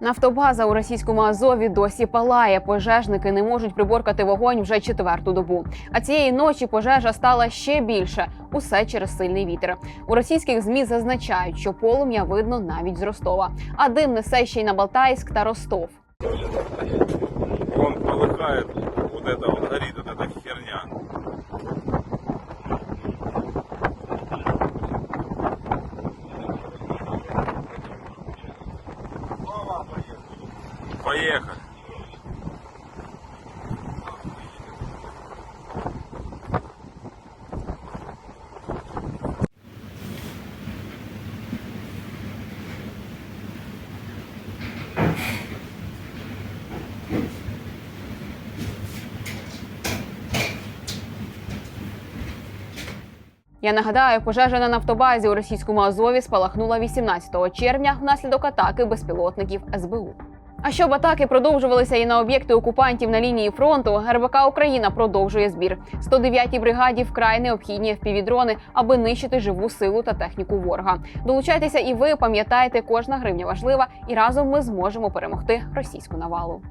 Нафтобаза у російському Азові досі палає. Пожежники не можуть приборкати вогонь вже четверту добу. А цієї ночі пожежа стала ще більше. Усе через сильний вітер. У російських змі зазначають, що полум'я видно навіть з Ростова, а дим несе ще й на Балтайськ та Ростов. Он полыхает, вот это Поехали. Я нагадаю, пожежа на нафтобазі у російському Азові спалахнула 18 червня внаслідок атаки безпілотників СБУ. А щоб атаки продовжувалися і на об'єкти окупантів на лінії фронту, РБК Україна продовжує збір. 109-й бригаді вкрай необхідні впівдрони, аби нищити живу силу та техніку ворога. Долучайтеся, і ви пам'ятаєте, кожна гривня важлива, і разом ми зможемо перемогти російську навалу.